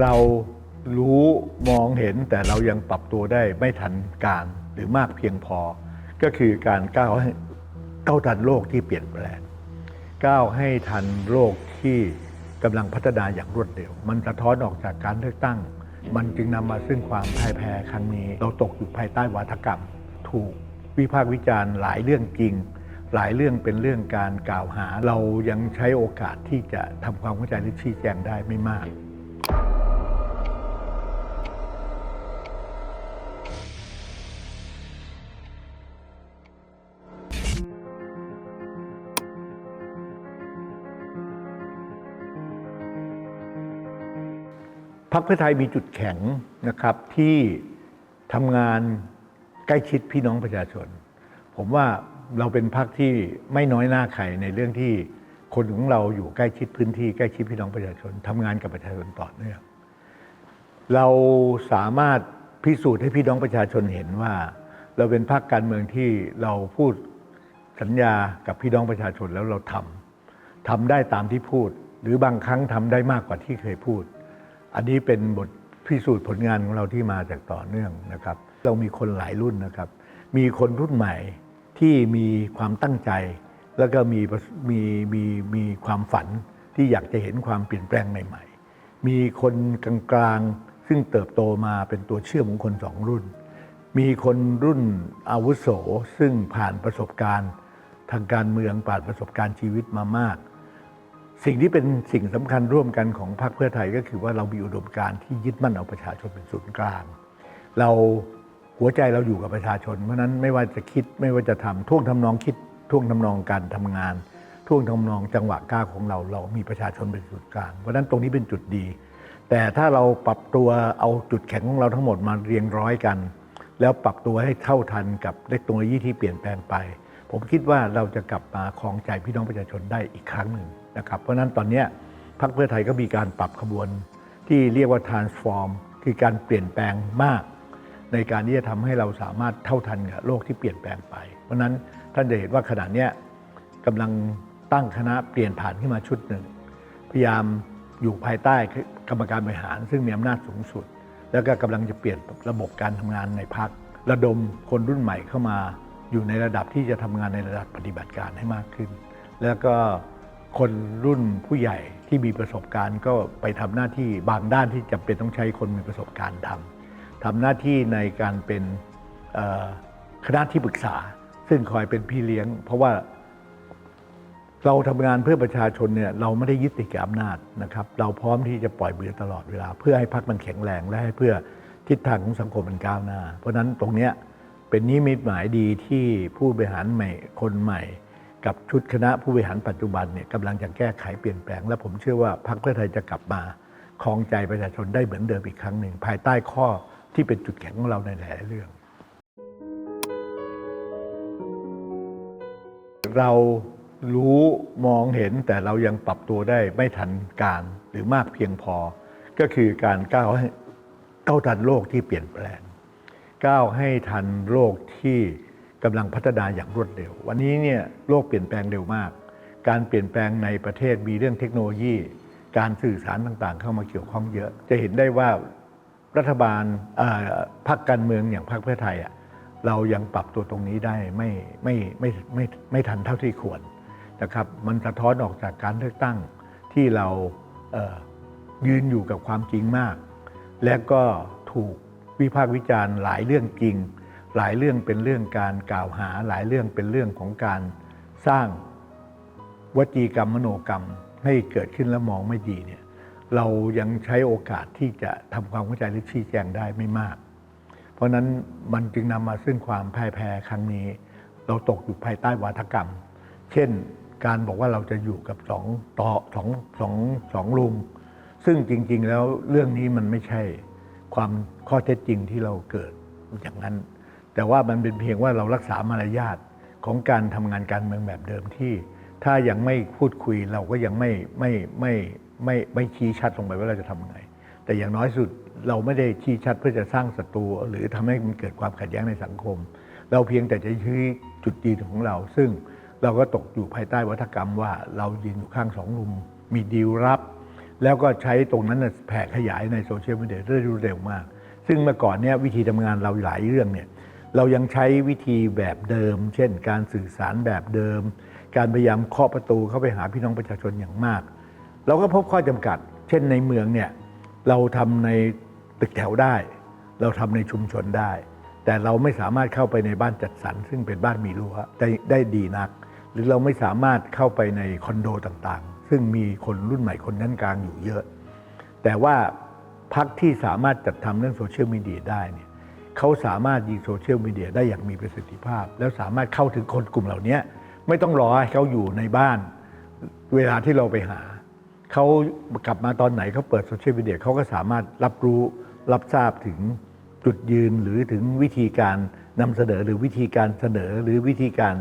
เรารู้มองเห็นแต่เรายังปรับตัวได้ไม่ทันการหรือมากเพียงพอ ก็คือการก้าวให้ก้าวทันโลกที่เปลี่ยนแปลงก้าวให้ทันโลกที่กำลังพัฒนาอย่างรวดเร็ว มันสะท้อนออกจากการเลือกตั้ง มันจึงนำมาซึ่งความพ่ายแพ้ครั้งนี้ เราตกอยู่ภายใต้วาทกรรม ถูกวิพากษ์วิจารณ์หลายเรื่องจริง หลายเรื่องเป็นเรื่องการกล่าวหา เรายังใช้โอกาสที่จะทำความเข้าใจหรือชี้แจงได้ไม่มาก พรรคเพื่อไทยมีจุดแข็งนะครับที่ทำงานใกล้ชิดพี่น้องประชาชน ผมว่าเราเป็นพรรคที่ไม่น้อยหน้าใครในเรื่องที่คนของเราอยู่ใกล้ชิดพื้นที่ใกล้ชิดพี่น้องประชาชนทำงานกับประชาชนต่อเนื่องเราสามารถพิสูจน์ให้พี่น้องประชาชนเห็นว่า เราเป็นพรรคการเมืองที่เราพูดสัญญากับพี่น้องประชาชนแล้วเราทำทำได้ตามที่พูด หรือบางครั้งทำได้มากกว่าที่เคยพูด อันนี้เป็นบทพิสูจน์ผลงานของเราที่มาจากต่อเนื่องนะครับ เรามีคนหลายรุ่นนะครับ มีคนรุ่นใหม่ที่มีความตั้งใจ แล้วก็มีมีมีมีความฝันที่อยากจะเห็นความเปลี่ยนแปลงใหม่ ๆ มีคนกลางๆซึ่งเติบโตมาเป็นตัวเชื่อมของคนสองรุ่น มีคนรุ่นอาวุโสซึ่งผ่านประสบการณ์ ทางการเมืองผ่านประสบการณ์ชีวิตมามาก สิ่งที่เป็นสิ่งสำคัญร่วมกันของพรรคเพื่อไทยก็คือว่าเรามีอุดมการณ์ที่ยึดมั่นเอาประชาชนเป็นศูนย์กลาง เราหัวใจเราอยู่กับประชาชน เพราะนั้นไม่ว่าจะคิดไม่ว่าจะทำท่วงทำนองคิดท่วงทำนองการทำงาน ท่วงทำนองจังหวะก้าวของเราเรามีประชาชนเป็นศูนย์กลาง เพราะนั้นตรงนี้เป็นจุดดี แต่ถ้าเราปรับตัวเอาจุดแข็งของเราทั้งหมดมาเรียงร้อยกัน แล้วปรับตัวให้เท่าทันกับเทคโนโลยีที่เปลี่ยนแปลงไป ผมคิดว่าเราจะกลับมาครองใจพี่น้องประชาชนได้อีกครั้งหนึ่งนะครับ เพราะนั้นตอนนี้พรรคเพื่อไทยก็มีการปรับขบวน ที่เรียกว่า transform คือการเปลี่ยนแปลงมาก ในการที่จะทำให้เราสามารถเท่าทันกับโลกที่เปลี่ยนแปลงไป เพราะนั้นท่านจะเห็นว่าขณะนี้กำลังตั้งคณะเปลี่ยนผ่านขึ้นมาชุดหนึ่ง พยายามอยู่ภายใต้กรรมการบริหาร ซึ่งมีอำนาจสูงสุด แล้วก็กำลังจะเปลี่ยนระบบการทำงานในพักระดมคนรุ่นใหม่เข้ามา อยู่ในระดับที่จะทำงานในระดับปฏิบัติการให้มากขึ้น แล้วก็คนรุ่นผู้ใหญ่ที่มีประสบการณ์ก็ไปทำหน้าที่บางด้านที่จำเป็นต้องใช้คนมีประสบการณ์ทำทำหน้าที่ในการเป็นคณะที่ปรึกษา ซึ่งคอยเป็นพี่เลี้ยง เพราะว่าเราทำงานเพื่อประชาชนเนี่ยเราไม่ได้ยึดติดกับอำนาจนะครับ เราพร้อมที่จะปล่อยมือตลอดเวลา เพื่อให้พรรคมันแข็งแรงและให้เพื่อทิศทางของสังคมมันก้าวหน้า เพราะฉะนั้นตรงเนี้ย เป็นนิมิตหมายดีที่ผู้บริหารใหม่คนใหม่ กับชุดคณะผู้บริหารปัจจุบันเนี่ยกำลังจะแก้ไขเปลี่ยนแปลง และผมเชื่อว่าพรรคเพื่อไทยจะกลับมาครองใจประชาชนได้เหมือนเดิมอีกครั้งหนึ่ง ภายใต้ข้อที่เป็นจุดแข็งของเราในหลายเรื่อง เรารู้มองเห็นแต่เรายังปรับตัวได้ไม่ทันการหรือมากเพียงพอ ก็คือการก้าวให้ก้าวทันโลกที่เปลี่ยนแปลง ก้าวให้ทันโลกที่กำลังพัฒนาอย่างรวดเร็ว วันนี้เนี่ยโลกเปลี่ยนแปลงเร็วมาก การเปลี่ยนแปลงในประเทศมีเรื่องเทคโนโลยี การสื่อสารต่างๆ เข้ามาเกี่ยวข้องเยอะ จะเห็นได้ว่ารัฐบาลพรรคการเมืองอย่างพรรคเพื่อไทยอะเรายังปรับตัวตรงนี้ได้ไม่ไม่ไม่ไม่ไม่ไม่ทันเท่าที่ควรนะครับมันสะท้อนออกจากการเลือกตั้งที่เรายืนอยู่กับความจริงมาก และก็ถูก วิพากษ์วิจารณ์หลายเรื่องจริง หลายเรื่องเป็นเรื่องการกล่าวหา หลายเรื่องเป็นเรื่องของการสร้างวจีกรรมมโนกรรมให้เกิดขึ้นแล้วมองไม่ดีเนี่ยเรายังใช้โอกาสที่จะทำความเข้าใจหรือชี้แจงได้ไม่มาก เพราะนั้นมันจึงนำมาซึ่งความพ่ายแพ้ครั้งนี้ เราตกอยู่ภายใต้วาทกรรม เช่น การบอกว่าเราจะอยู่กับสองต่อสองสองสองลุงซึ่งจริง ๆ แล้วเรื่องนี้มันไม่ใช่ ความข้อเท็จจริงที่เราเกิดอย่างนั้น แต่ว่ามันเป็นเพียงว่าเรารักษามารยาทของการทำงานการเมืองแบบเดิมที่ ถ้ายังไม่พูดคุยเราก็ยังไม่ไม่ไม่ไม่ไม่ชี้ชัดลงไปว่าเราจะทำยังไง แต่อย่างน้อยสุดเราไม่ได้ชี้ชัดเพื่อจะสร้างศัตรูหรือทำให้มันเกิดความขัดแย้งในสังคม เราเพียงแต่จะชี้จุดยืนของเรา ซึ่งเราก็ตกอยู่ภายใต้วัฒกรรมว่าเรายืนอยู่ข้างสองลุม มีดีลรับ แล้วก็ใช้ตรงนั้นนะแผ่ขยายในโซเชียลมีเดียได้รวดเร็วมาก ซึ่งเมื่อก่อนเนี่ยวิธีทำงานเราหลายเรื่องเนี่ยเรายังใช้วิธีแบบเดิม เช่น การสื่อสารแบบเดิม การพยายามเคาะประตูเข้าไปหาพี่น้องประชาชนอย่างมาก เราก็พบข้อจำกัด เช่นในเมืองเนี่ยเราทำในตึกแถวได้ เราทำในชุมชนได้ แต่เราไม่สามารถเข้าไปในบ้านจัดสรรซึ่งเป็นบ้านมีรั้วได้ได้ดีนัก หรือเราไม่สามารถเข้าไปในคอนโดต่างๆ ซึ่งมีคนรุ่นใหม่คนชั้นกลางอยู่เยอะ แต่ว่าพักที่สามารถจัดทำเรื่องโซเชียลมีเดียได้เนี่ยเขาสามารถยิงโซเชียลมีเดียได้อย่างมีประสิทธิภาพ แล้วสามารถเข้าถึงคนกลุ่มเหล่านี้ไม่ต้องรอให้เขาอยู่ในบ้าน เวลาที่เราไปหา เขากลับมาตอนไหนเขาเปิดโซเชียลมีเดียเขาก็สามารถรับรู้รับทราบถึงจุดยืนหรือถึงวิธีการนำเสนอหรือวิธีการเสนอหรือวิธีการ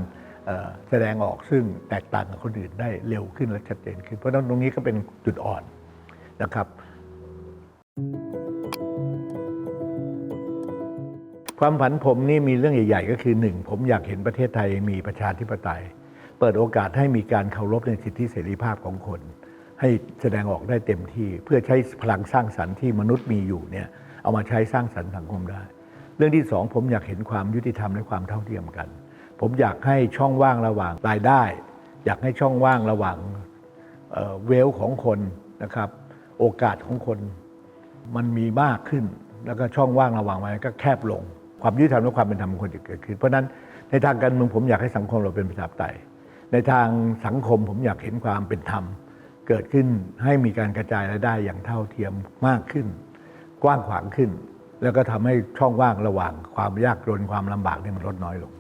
แสดงออกซึ่งแตกต่างกับคนอื่นได้เร็วขึ้นและชัดเจนขึ้น เพราะฉะนั้นตรงนี้ก็เป็นจุดอ่อนนะครับ ความฝันผมนี่มีเรื่องใหญ่ ๆ ก็คือหนึ่งผมอยากเห็นประเทศไทยมีประชาธิปไตย เปิดโอกาสให้มีการเคารพในสิทธิเสรีภาพของคน ให้แสดงออกได้เต็มที่ เพื่อใช้พลังสร้างสรรค์ที่มนุษย์มีอยู่เนี่ยเอามาใช้สร้างสรรค์สังคมได้ เรื่องที่สองผมอยากเห็นความยุติธรรมและความเท่าเทียมกัน ผมอยากให้ช่องว่างระหว่างรายได้ อยากให้ช่องว่างระหว่างเวลของคนนะครับ โอกาสของคนมันมีมากขึ้น แล้วก็ช่องว่างระหว่างมันก็แคบลง ความยุติธรรมและความเป็นธรรมควรจะเกิดขึ้น เพราะฉะนั้นในทางการเมืองผมอยากให้สังคมเราเป็นประชาธิปไตยในทางสังคมผมอยากเห็นความเป็นธรรม เกิดขึ้นให้มีการกระจายรายได้อย่างเท่าเทียมมากขึ้น กว้างขวางขึ้น แล้วก็ทำให้ช่องว่างระหว่างความยากจนความลำบากนี่มันลดน้อยลง